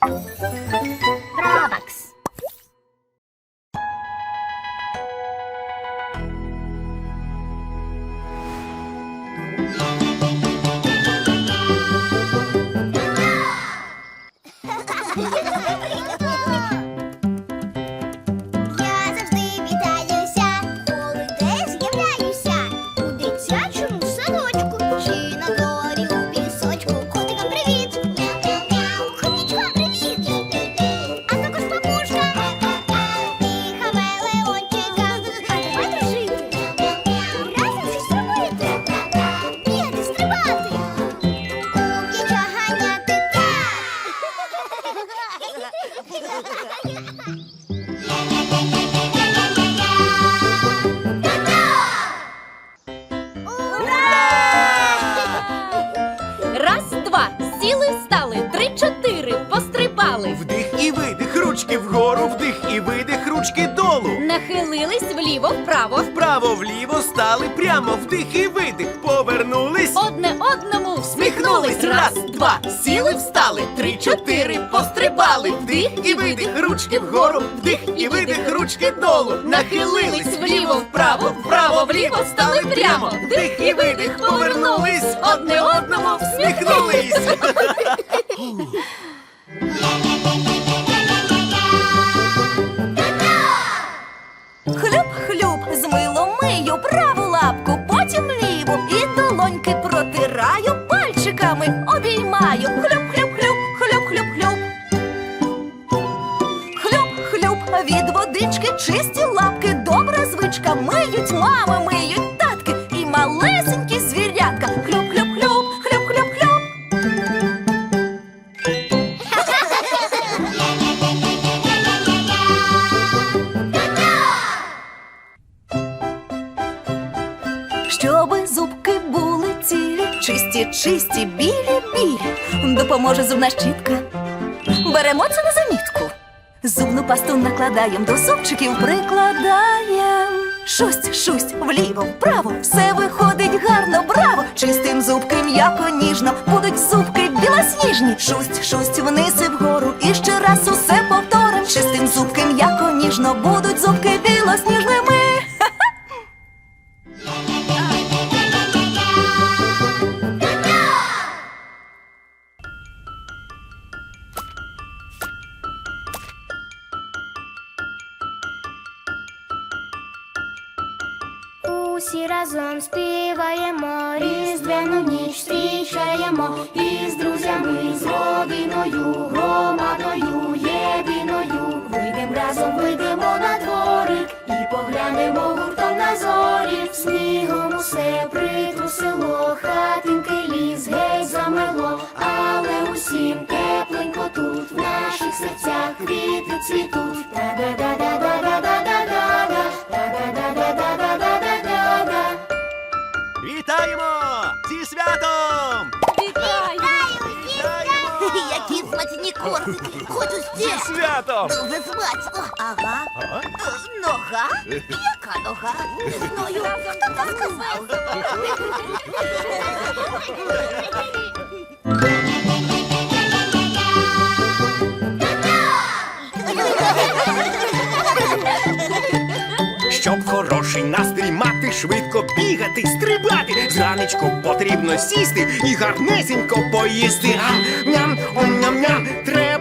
Música Раз, два, сіли, стали, три, чотири, пострибали. Вдих і видих, ручки вгору, вдих і видих, ручки долу. Нахилились вліво, вправо. Вправо вліво стали. Прямо, вдих і видих, повернулись. Одне одному Всміхнулись. Раз, два, сіли, встали, три, чотири, пострибали, вдих і ручки вгору, вдих і видих, ручки долу, нахилились вліво, вправо, вправо, вліво, стали прямо, вдих і видих, повернулись, одне одному всміхнулись. Хлюп-хлюп, з милом мию праву лапку, потім ліву і долоньки чисті лапки, добра звичка, миють мами, миють татки і малесенькі звірятка. Хлюп-хлюп-хлюп, хлюп-хлюп-хлюп. Щоби зубки були цілі, чисті, чисті, білі, білі, допоможе зубна щітка. Беремо це на замітку. Зубну пасту накладаєм, до зубчиків прикладаєм. Шусть, шусть, вліво, вправо, все виходить гарно, браво! Чистим зубки м'яко ніжно, будуть зубки білосніжні. Шусть, шусть, вниз і вгору, Хочу Зі ще! святом! Дуже смачно! Ага. А? Е, Нога? Яка нога? Не знаю. Хто так сказав? Щоб хороший настрій мати, швидко бігати, стрибати. Зранечку потрібно сісти і гарнесенько поїсти. Ам, ням, ом, ням, ням,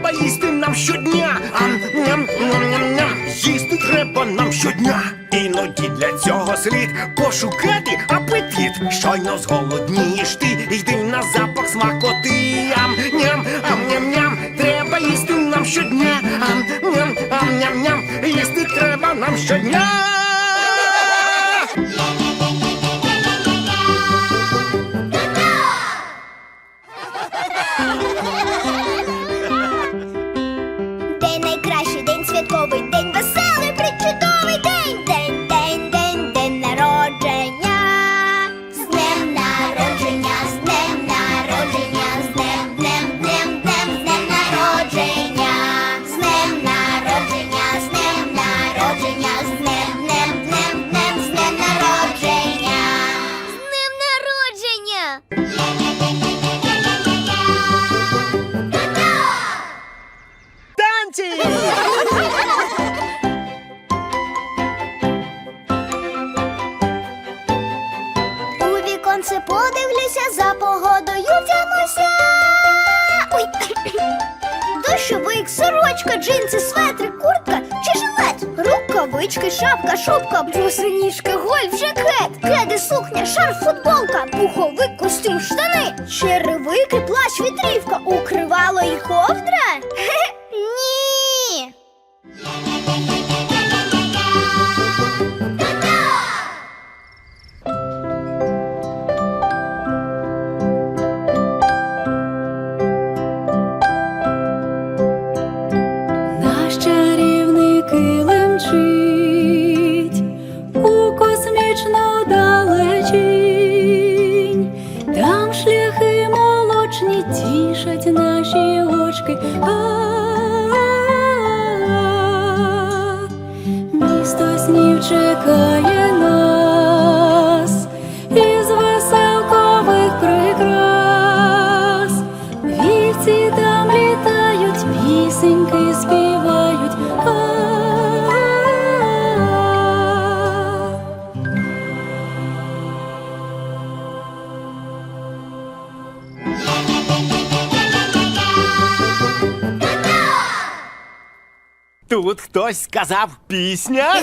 треба їсти нам щодня. Ам, ням, ням, ням, ням, їсти треба нам щодня. Іноді для цього слід пошукати апетит. Щойно зголоднієш ти, йди на запах смакоти. Ам, ням, ам, ням, ням, треба їсти нам щодня. Ам, ням, ам, ням, ням, їсти треба нам щодня. Босоніжки, гольф, жакет, кеди, сукня, шарф, футболка, пуховик, костюм, штани, черевики, плащ, вітрівка, укривало і ковдра? Тут хтось сказав пісня.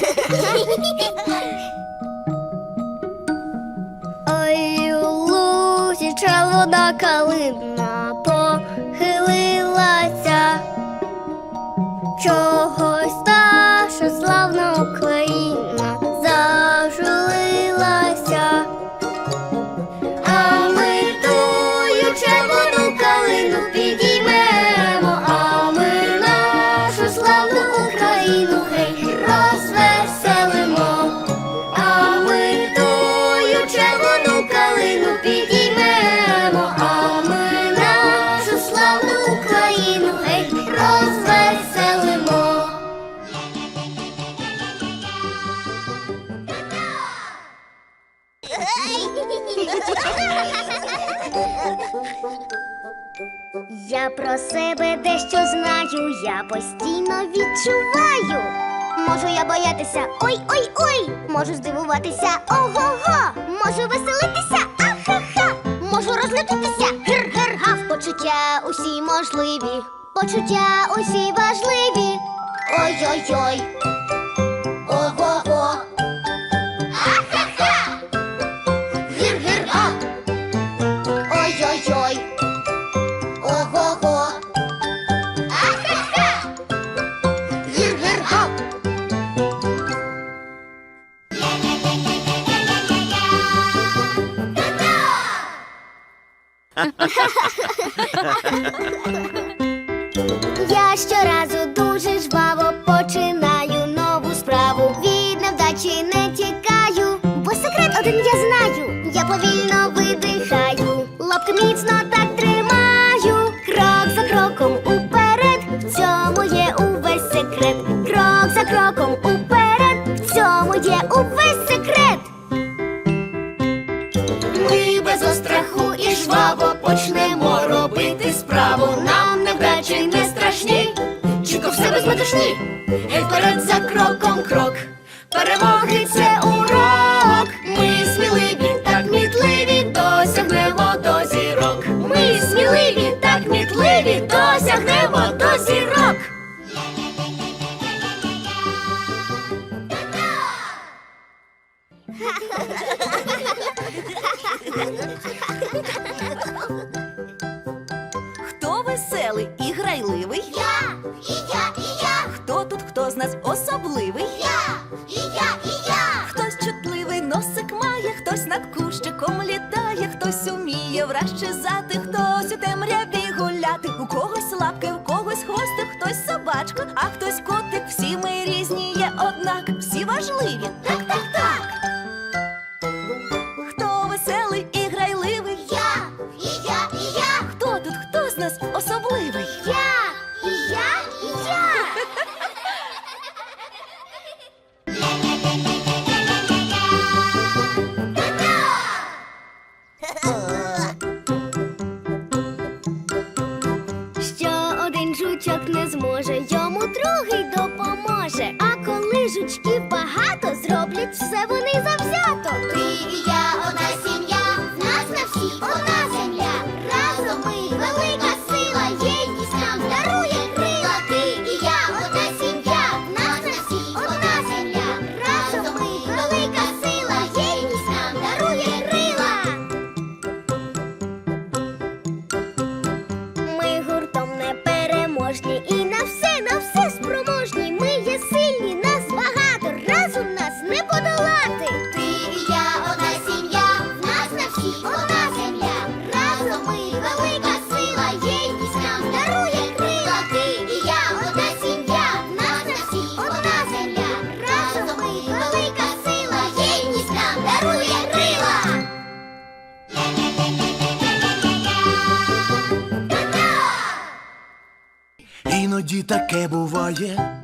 Ой, у лузі червона калина похилилася. Чогось постійно відчуваю. Можу я боятися, ой, ой, ой, можу здивуватися, ого-го, можу веселитися, ахаха, можу розлютитися, гир-гир-гав, почуття усі можливі, почуття усі важливі. Ой-ой-ой. Я щоразу дуже жваво починаю нову справу. Від невдачі не тікаю, бо секрет один я знаю. Я повільно видихаю, лапки міцно метушні. Гей вперед за кроком крок. Перемоги це урок. Ми сміливі, так мітливі, досягнемо до зірок. Ми сміливі, так мітливі, досягнемо до зірок. Хто нас особливий? я, і я, і я. Хтось чутливий носик має, хтось над кущиком літає, хтось уміє враз щезати, хтось у темряві гуляти. У когось лапки, у когось хвостик, хтось собачка, а хтось буває,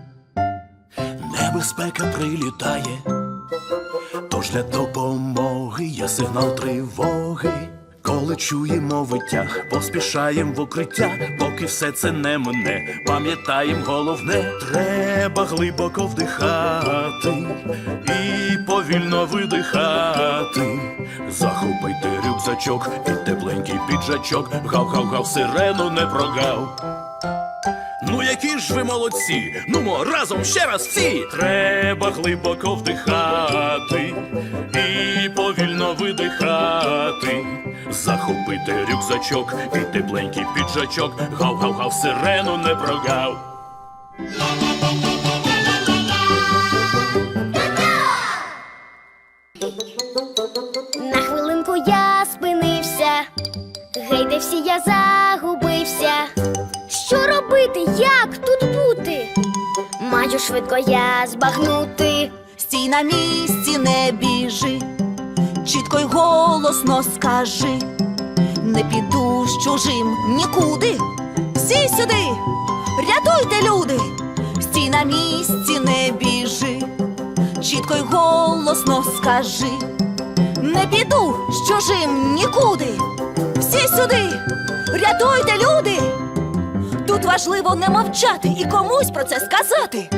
небезпека прилітає, тож для допомоги є сигнал тривоги. Коли чуємо виття, поспішаєм в укриття, поки все це не мине, пам'ятаєм головне, треба глибоко вдихати і повільно видихати. Захопити рюкзачок і тепленький піджачок, гав-гав-гав, сирену не прогав. Які ж ви молодці! Нумо разом ще раз всі! Треба глибоко вдихати і повільно видихати. Захопити рюкзачок і тепленький піджачок, гав-гав-гав, сирену не прогав. На хвилинку я спинився, гей, де всі я загубився. Що робити, як тут бути? Маю швидко я збагнути. Стій на місці, не біжи, чітко й голосно скажи, не піду з чужим нікуди. Всі сюди, рятуйте, люди, стій на місці, не біжи, чітко й голосно скажи, не піду з чужим нікуди. Всі сюди, рятуйте, люди. Тут важливо не мовчати і комусь про це сказати.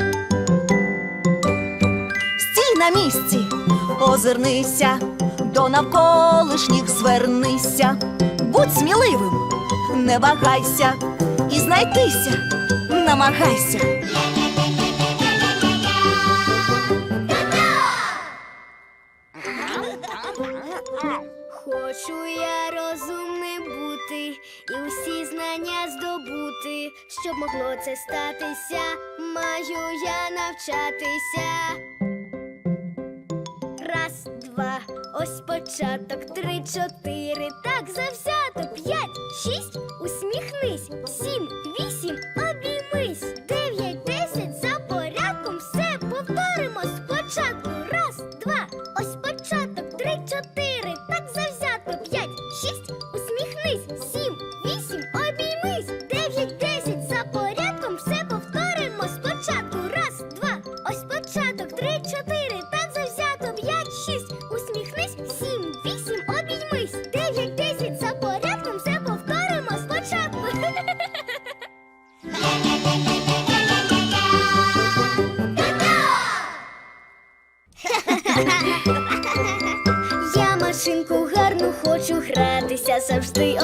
Стій на місці, озирнися, до навколишніх звернися, будь сміливим, не вагайся і знайтися, намагайся. Могло це статися, маю я навчатися. Раз, два, ось початок, три, чотири, так завзято, п'ять, шість, усміхнись, сім,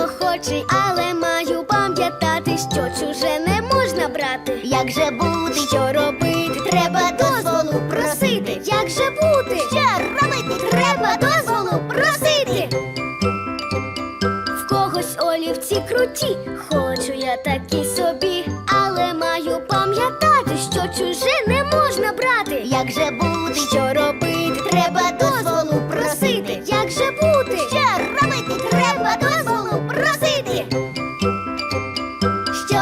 охочий, але маю пам'ятати, що чуже не можна брати. Як же бути, що робити? Треба дозволу просити. Як же бути? Що робити? Треба дозволу просити. В когось олівці круті, хочу я такі собі, але маю пам'ятати, що чуже не можна брати. Як же бути, що робити?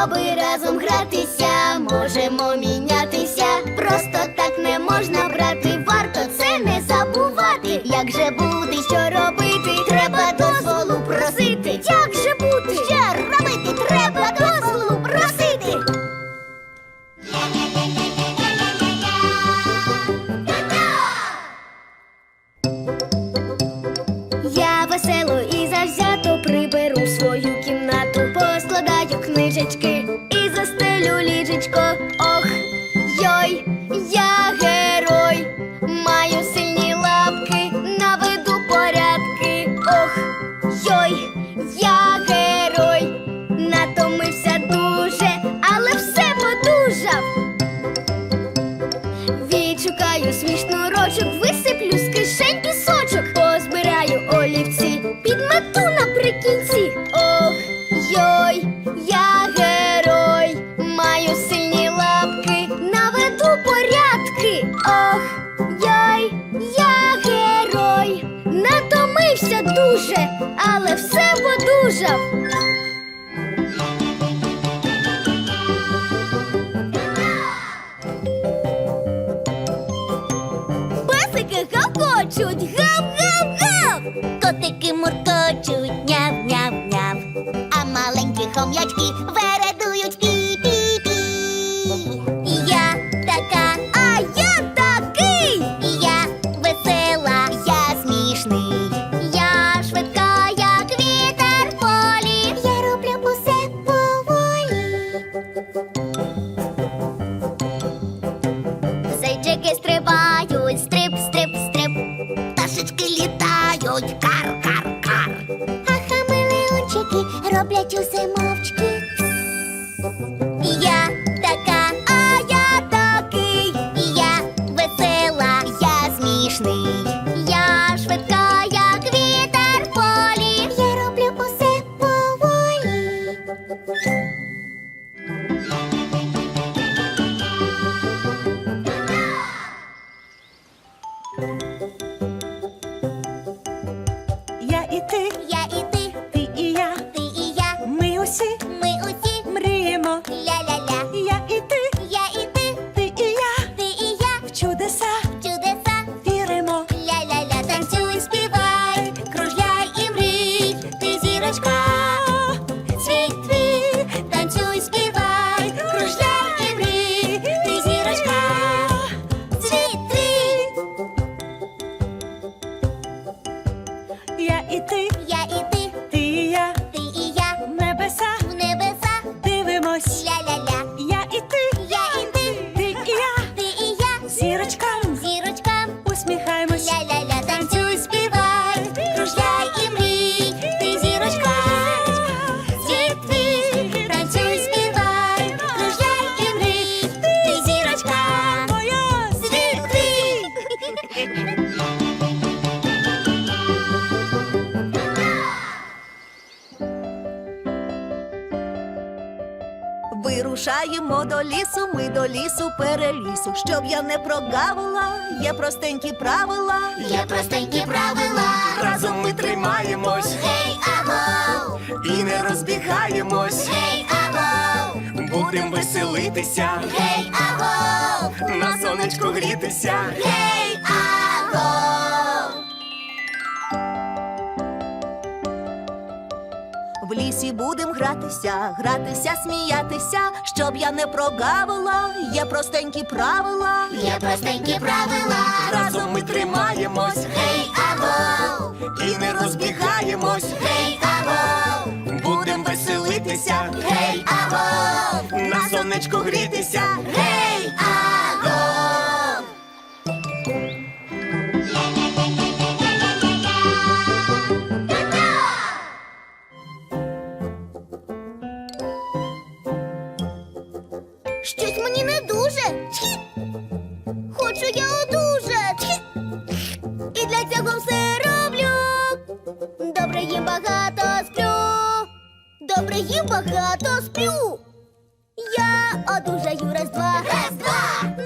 Щоби разом гратися, можемо мінятися. Котики муркочуть, няв-няв-няв, а маленькі хом'ячки. Yeah. часу, щоб я не прогавила, є простенькі правила, є простенькі правила. Разом ми тримаємось, гей, або, І не розбігаємось, гей, або, будемо веселитися, гей, або, На сонечку грітися, гей, або. лісі будем гратися, гратися, сміятися, щоб я не прогавила, є простенькі правила, є простенькі правила, разом ми тримаємось, гей, або, і не розбігаємось, гей, або. Будем веселитися, гей, або, на сонечку грітися, гей, аго. їм багато сплю. Я одужаю раз-два. Раз-два!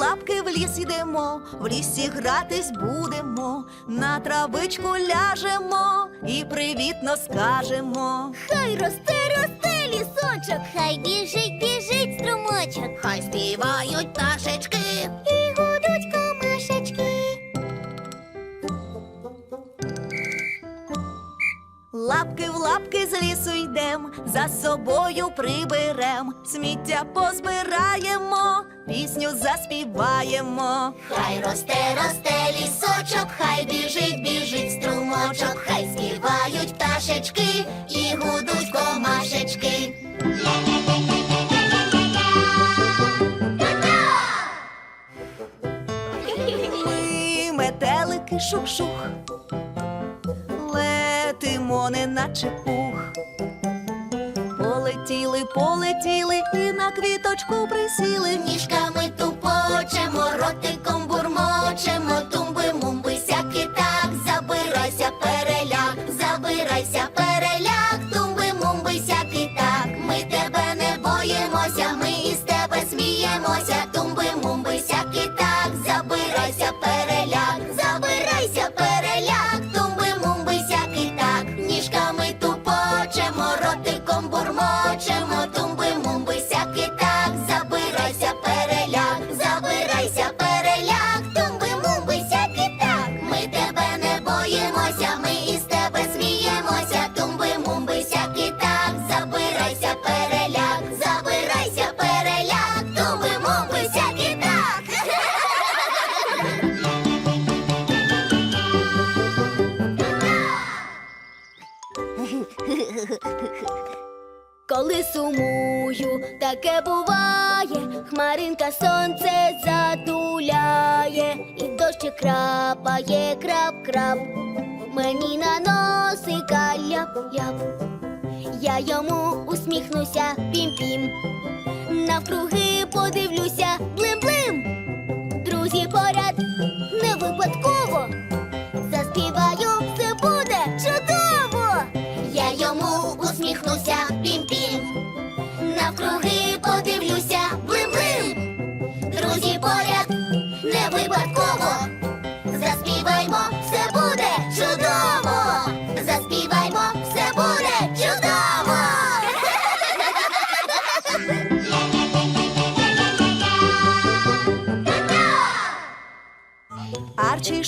Лапки в ліс йдемо, в лісі гратись будемо, на травичку ляжемо і привітно скажемо. Хай росте, росте лісочок, хай біжить, біжить струмочок, Хай співають пташечки. Лапки в лапки з лісу йдем, за собою приберем, сміття позбираємо, пісню заспіваємо. Хай росте, росте лісочок, хай біжить, біжить струмочок, хай співають пташечки і гудуть комашечки. Ми метелики шух-шух, наче пух. Полетіли, полетіли і на квіточку присіли. Ніжками тупочемо, ротиком бурмочемо, тумби-мумби сяки так, забирайся переляк, забирайся переляк, тумби-мумби сяки так. Ми тебе не боїмося, ми із тебе сміємося, тумби-мумби сяки так, забирайся переляк, таке буває, хмаринка сонце затуляє, і дощик крапає, крап-крап, мені на носика ляп-ляп. Я йому усміхнуся, пім-пім, навкруги подивлюся, блим-блим. Друзі поряд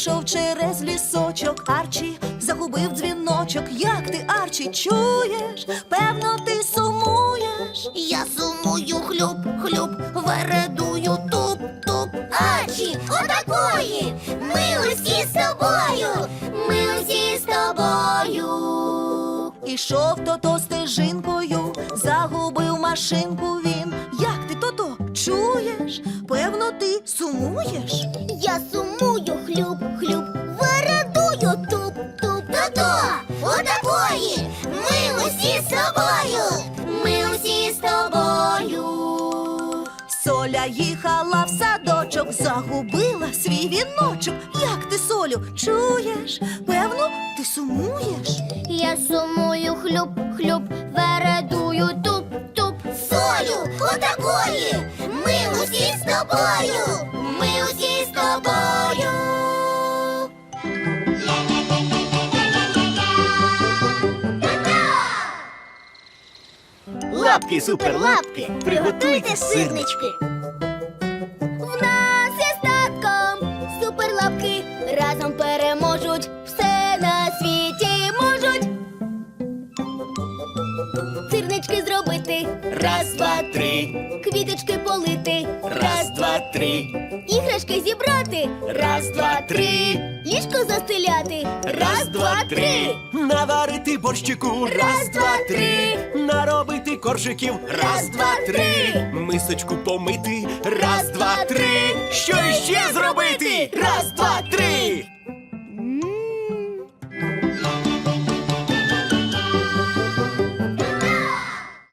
Арчі через лісочок, Арчі загубив дзвіночок. Як ти, Арчі, чуєш? Певно, ти сумуєш. Я сумую хлюб, хлюб, вередую туп, туп. Ачі, отакої. Ми усі з тобою. Ми усі з тобою. Ішов то-то стежинкою, загубив машинку він. То-то чуєш? Певно, ти сумуєш. Я сумую, хлюб, хлюб, вередую туп, туп. То-то, отакої. Ми усі з тобою. Ми усі з тобою. Соля їхала в садочок, загубила свій віночок. Як ти, Солю, чуєш? Певно, ти сумуєш. Я сумую, хлюб, хлюб, вередую туп, туп. Солю, отакої. Ми усі з тобою. Ми усі з тобою. Лапки, суперлапки, приготуйте сирнички. Раз, два, три, квіточки полити, раз, два, три, іграшки зібрати, раз, два, три, ліжко застеляти, раз, два, три. Наварити борщику, раз, два, три. Наробити коржиків, раз, два, три. Мисочку помити, раз, два, три. Що іще зробити? Раз, два, три.